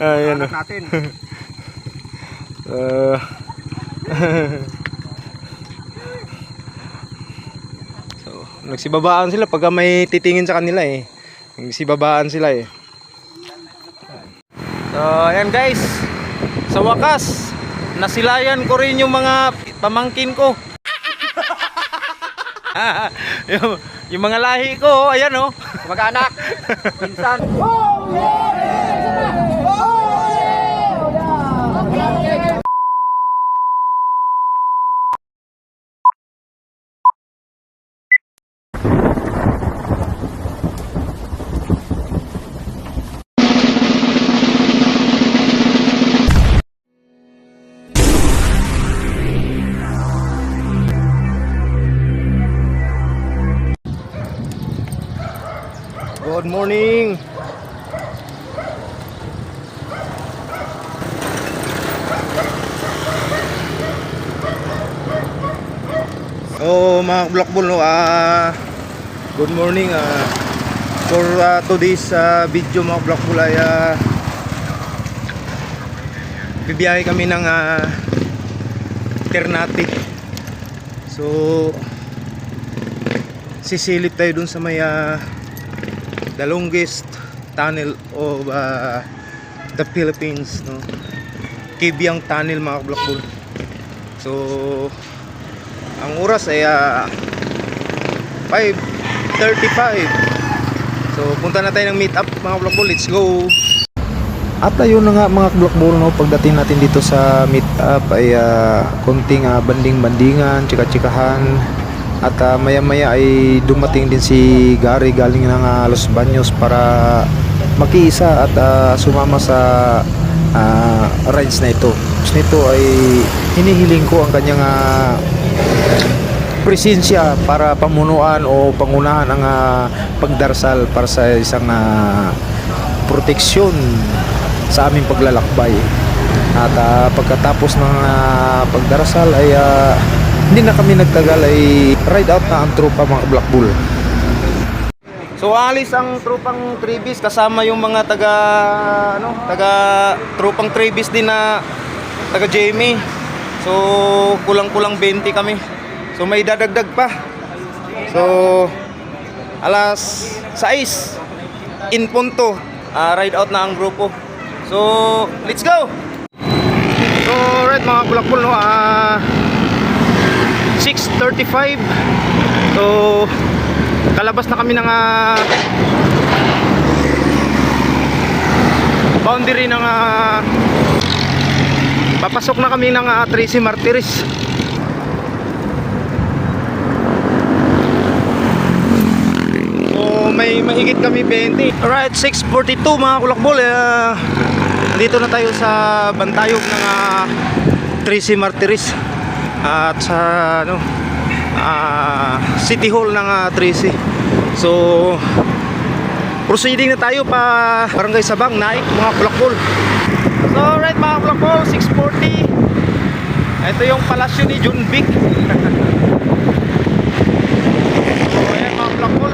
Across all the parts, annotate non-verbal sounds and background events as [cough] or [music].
Ayan o. Anak natin. Uh, [laughs] [laughs] so, nagsibabaan sila pagka may titingin sa kanila eh. Nagsibabaan sila eh. So, ayan guys. Sa wakas, nasilayan ko rin yung mga pamangkin ko. [laughs] yung, yung mga lahi ko, oh, ayan oh. Mag-anak. Pinsan. Good morning. So mga Black Bull no, ah good morning ah for ah, today's ah, video mga Black Bull ay ah, bibiyahe kami ng ah, Ternate. So sisilip tayo dun sa may ah, the longest tunnel of uh, the Philippines no? Kibyang Tunnel mga Black Bull so ang oras ay uh, 5.35 so punta na tayo ng meet up mga Black Bull let's go! At ayun na nga mga Black Bull no? Pagdating natin dito sa meet up ay uh, konting uh, banding-bandingan chika-chikahan at ah, maya-maya ay dumating din si Gary galing ng ah, Los Baños para makiisa at ah, sumama sa ah, rides na ito. Tapos nito ay hinihiling ko ang kanyang ah, presensya para pamunuan o pangunahan ang ah, pagdarasal para sa isang ah, proteksyon sa aming paglalakbay. At ah, pagkatapos ng ah, pagdarasal ay ah, hindi na kami nagtagal ay ride out na ang tropa mga Black Bull. So alis ang tropang Tribis kasama yung mga taga ano, taga tropang Tribis din na taga Jamie. So kulang-kulang 20 kami. So may dadagdag pa. So alas 6 in punto ah, ride out na ang grupo. So let's go. So right mga Bull no ah 6.35 So Kalabas na kami ng ah, Boundary ng ah, Papasok na kami ng uh, Tracy Martires. So may mahigit kami 20 Alright 6.42 mga kulakbol. Uh, Dito na tayo sa Bantayog ng uh, Tracy Martires at sa ano ah, City Hall ng ah, Tracy. So proceeding na tayo pa Barangay Sabang, Naik, mga Kulakbol. So right mga Kulakbol, 640. Ito yung palasyo ni John [laughs] Vic. so ayan mga Kulakbol.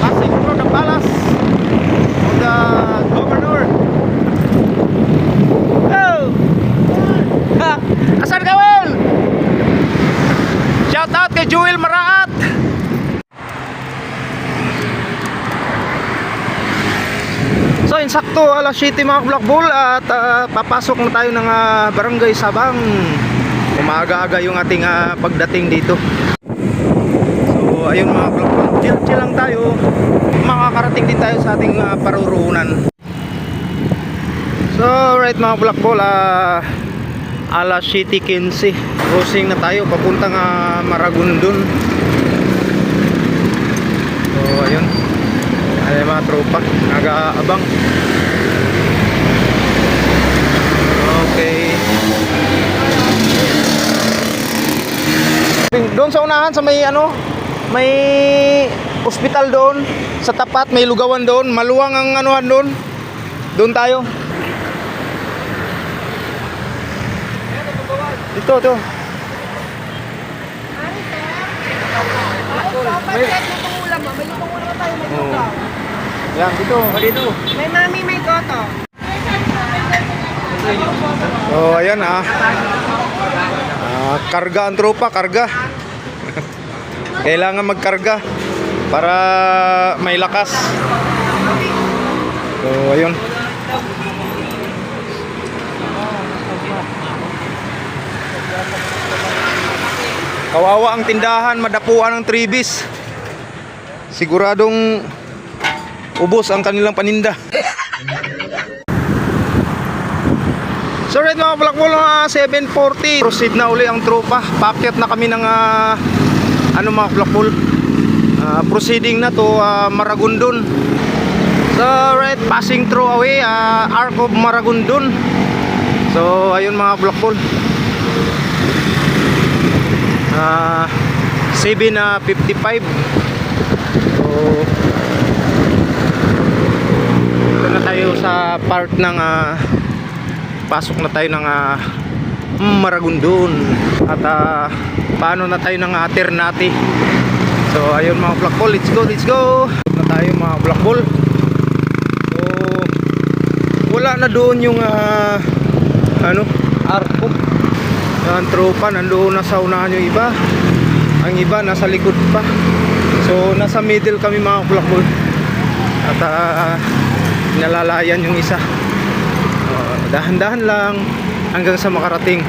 Passing through the palace of the governor. Oh! Ha! Asan ka, Will? Shout out kay Jewel Maraat! So, insakto alas 7 mga Black Bull at ah, papasok na tayo ng ah, Barangay Sabang. Umaga-aga yung ating ah, pagdating dito. So, ayun mga Black Bull, chill-chill lang tayo. Makakarating din tayo sa ating ah, parurunan. So, right mga Black Ball, ah, alas 7.15. Crossing na tayo, papuntang uh, Maragondon. So, ayun. Ay, mga tropa, nag-aabang. Okay. Doon sa unahan, sa may ano, may ospital doon, sa tapat, may lugawan doon, maluwang ang anuhan doon. Doon tayo. Ito, ito. May, may lutong ulo tayo, may Oo. lugaw. Yan, dito. Dito. May mami, may goto. So, ayan ah. Ah, karga ang tropa, karga. [laughs] Kailangan magkarga para may lakas. So, ayun. Kawawa ang tindahan, madapuan ng tribis. Siguradong ubos ang kanilang paninda. So right mga Blackball, mga 7.40 Proceed na uli ang tropa. Pakyat na kami ng ah, Ano mga Blackball Ah, Proceeding na to ah, Maragondon. So right, passing through away ah, Arc of Maragondon. So ayun mga Blackball Ah 7 na 55 So Ito na part ng ah, pasok na tayo ng ah, Maragondon. At ah, paano na tayo ng uh, Ternate. So ayun mga black ball let's go let's go. Na tayo mga black ball so wala na doon yung ah, ano arko. Ang tropa nandoon na sa unahan yung iba. Ang iba nasa likod pa. So nasa middle kami mga black ball at ah, nalalayan yung isa Uh, dahan-dahan lang hanggang sa makarating.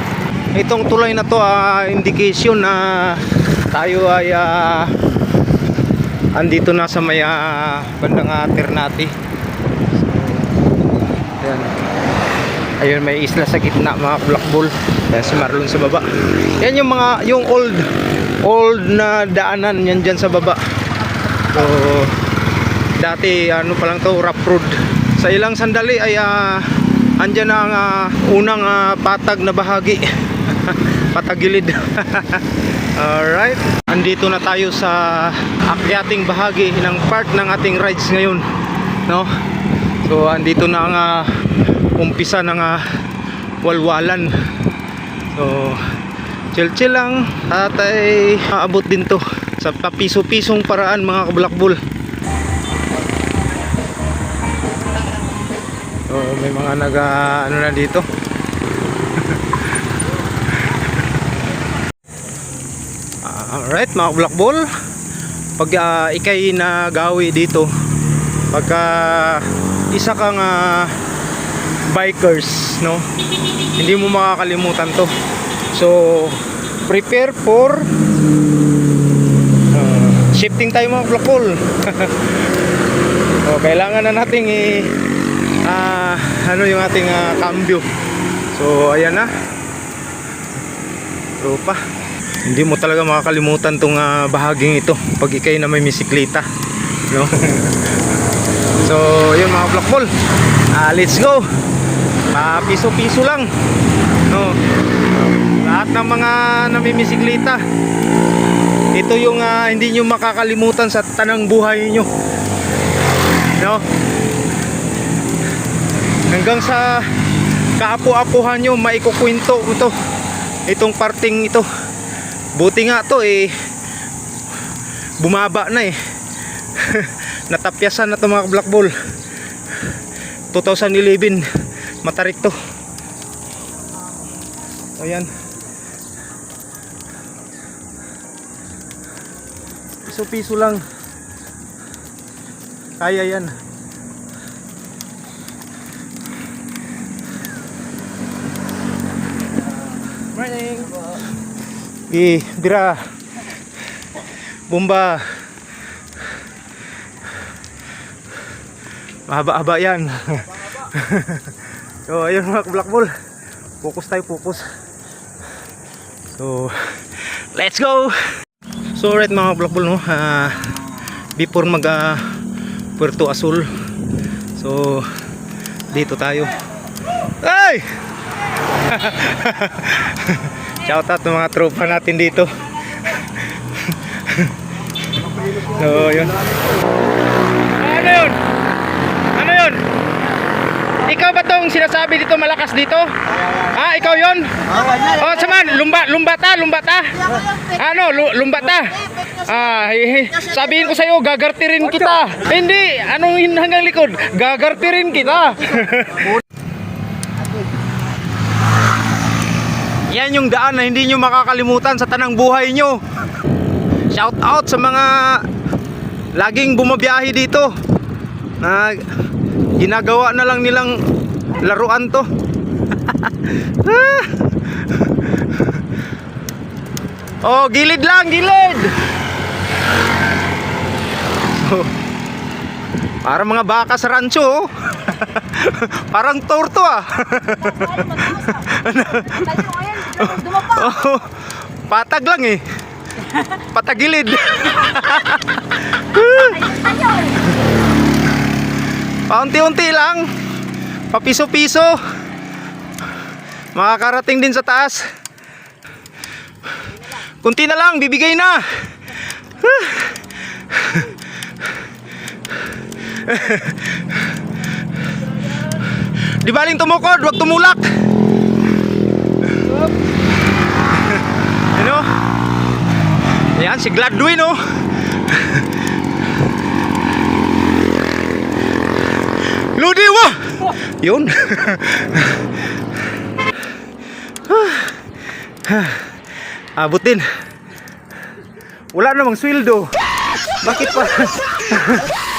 Itong tulay na to ah, indication na tayo ay ah, andito na sa may ah, bandang uh, Ternate. So, yan. Ayun may isla sa gitna mga black bull. Yan si Marlon sa baba. Yan yung mga yung old old na daanan yan dyan sa baba. So dati ano pa lang to rough road. Sa ilang sandali ay ah, andyan na ang ah, unang ah, patag na bahagi. [laughs] Patagilid. [laughs] Alright. Andito na tayo sa akyating bahagi ng part ng ating rides ngayon. No? So andito na ang ah, umpisa ng ah, walwalan. So chill chill lang at ay aabot din to sa papiso-pisong paraan mga kablakbol. So may mga nag ah, ano na dito. Ah, [laughs] Alright mga black ball Pag ah, ikay nagawi dito Pagka isa kang ah, bikers no? Hindi mo makakalimutan to. So prepare for ah, shifting tayo mga black ball so, [laughs] Kailangan na nating i ah, ano yung ating ah, cambio? So ayan na. Tropa hindi mo talaga makakalimutan tong ah, bahaging ito pag ikay na may bisikleta no? [laughs] So yun mga black ball ah, let's go. Ah, piso piso lang no? Lahat ng mga namimisikleta ito yung ah, hindi nyo makakalimutan sa tanang buhay nyo no hanggang sa kaapu-apuhan nyo maikukwento ito itong parting ito. Buti nga to eh bumaba na eh. [laughs] Natapyasan na to mga black ball. 2011 matarik to. Ayan piso piso lang. Kaya yan morning Eh, bira. Bomba. Mahaba-haba yan. so, [laughs] ayun mga black ball. Focus tayo, focus. So, let's go! So, right mga black ball, no? ah, before mag ah, Puerto Azul. So, dito tayo. Ay! [laughs] Shoutout ng mga tropa natin dito. [laughs] so, yun. Ano yun? Ano yun? Ikaw ba tong sinasabi dito malakas dito? Ah, ikaw yun? Oh, saman, lumba, lumba ta, lumba ta. Ano, lu, lumba ta. Ah, hi. sabihin ko sa'yo, gagartirin kita. Hindi, anong hanggang likod? Gagartirin kita. Yan yung daan na hindi nyo makakalimutan sa tanang buhay nyo. Shout out sa mga laging bumabiyahe dito na ginagawa na lang nilang laruan to. [laughs] oh, gilid lang, gilid. So, [laughs] para mga baka sa rancho. oh. [laughs] Parang torto ah. Dumapa. [laughs] Oh, patag lang eh. Patagilid. Paunti-unti lang. Papiso-piso. Makakarating din sa taas. Kunti na lang, bibigay na. [laughs] Di baling tumukod, wag tumulak. Ano? Ayan, si Gladwin oh. Lodi wa! Yun. Abot din. Wala namang sweldo. Bakit pa?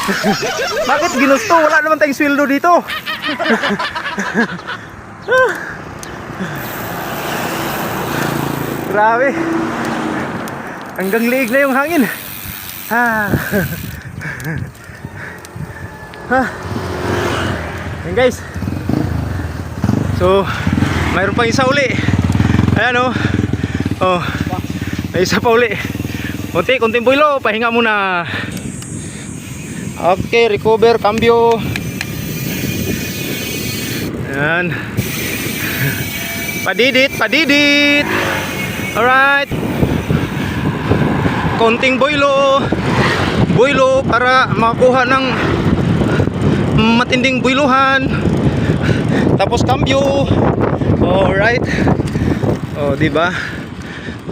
[laughs] Bakit ginusto? Wala naman tayong sweldo dito. [laughs] Grabe. Hanggang liig na yung hangin. Ah. [laughs] Ah. Yan guys. So, mayroon pang isa uli. Ayan oh. Oh. May isa pa uli. Kunti, kunting builo. Pahinga muna. Okay, recover, cambio. Ayan. [laughs] Padidit, padidit. Alright. Konting builo. Builo para makakuha ng matinding builuhan. Tapos cambio. Alright. Oh, di ba?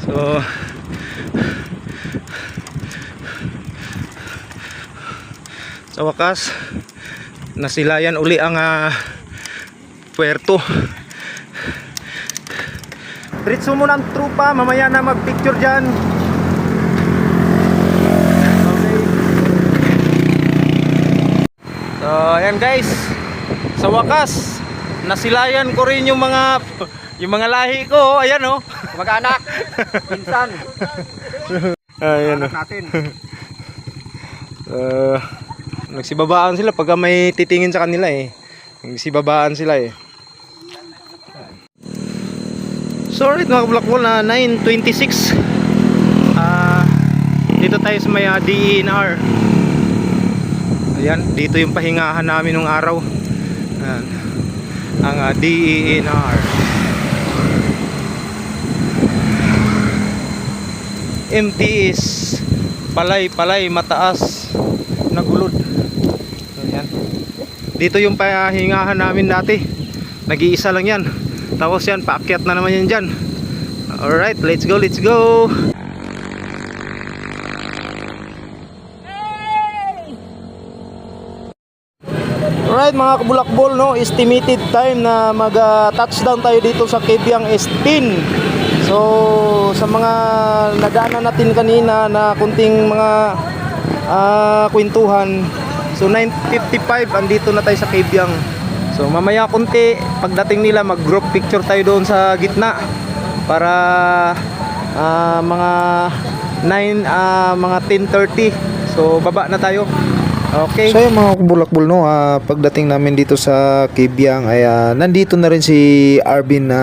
So Sa wakas nasilayan uli ang ah, puerto. Diretso muna ang trupa, mamaya na mag-picture dyan. Okay. So, ayan guys. Sa wakas, nasilayan ko rin yung mga yung mga lahi ko, ayan oh. Mag-anak. Pinsan. [laughs] Ayan oh. Natin. [laughs] Uh, nagsibabaan sila pagka may titingin sa kanila eh. Nagsibabaan sila eh. So alright mga kabulakbol na 9.26 Ah, Dito tayo sa may uh, DENR Ayan, dito yung pahingahan namin nung araw Ayan. Ang uh, DENR MTS Palay, palay, mataas Nagulod. Dito yung pahingahan namin dati Nag-iisa lang yan Tapos yan, paakyat na naman yan dyan Alright, let's go, let's go Alright mga kabulakbol no, estimated time na mag ah, touchdown tayo dito sa Kebyang S10. So sa mga nagana natin kanina na kunting mga ah, kwentuhan. So 9:55 andito na tayo sa Kebyang. So mamaya kunti pagdating nila mag group picture tayo doon sa gitna para ah, mga 9 ah, mga 10:30. So baba na tayo. Okay. So yung mga kubulakbul no, ah, pagdating namin dito sa Kibyang ay ah, nandito na rin si Arvin na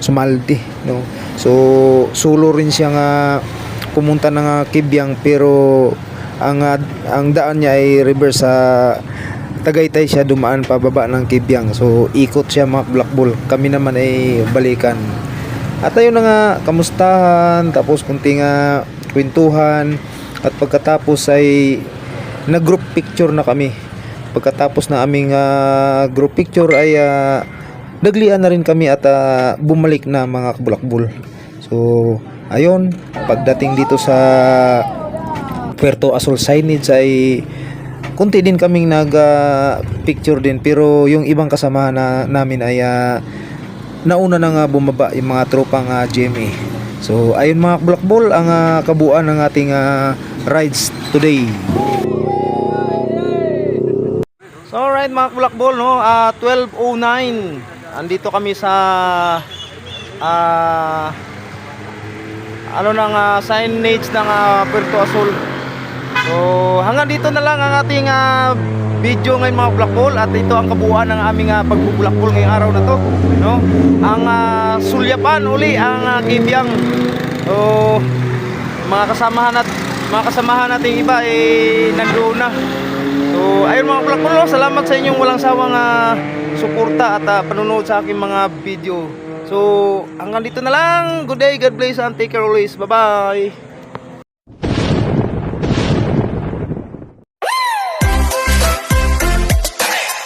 Sumaldi no. So solo rin siya nga pumunta ng ah, Kibyang pero ang ah, ang daan niya ay reverse sa Tagaytay siya dumaan pababa ng Kibyang. So ikot siya mga kubulakbul. Kami naman ay balikan. At ayun na nga, kamustahan, tapos kunting nga kwentuhan, at pagkatapos ay nag-group picture na kami. Pagkatapos na aming ah, group picture ay ah, naglian na rin kami at ah, bumalik na mga kabulakbul. So, ayun, pagdating dito sa Puerto Azul signage ay kunti din kaming nag ah, picture din pero yung ibang kasama na namin ay ah, nauna na nga bumaba yung mga tropang uh, GMA. So ayun mga Black Ball ang ah, kabuuan ng ating ah, rides today. So alright mga Black Ball no, ah 12:09. Andito kami sa ah ano nang ah, signage ng ah, Puerto Azul. So hanggang dito na lang ang ating ah, video ngayon mga Black Ball at ito ang kabuuan ng aming uh, pagbubulakbol ngayong araw na to, no? Ang ah, sulyapan uli ang uh, Kibyang. So mga kasamahan at mga kasamahan nating iba eh nandoon na. So, ayun mga vlog no, salamat sa inyong walang sawang ah, suporta at ah, panunood sa aking mga video. So, hanggang dito na lang. Good day, God bless and take care always. Bye-bye.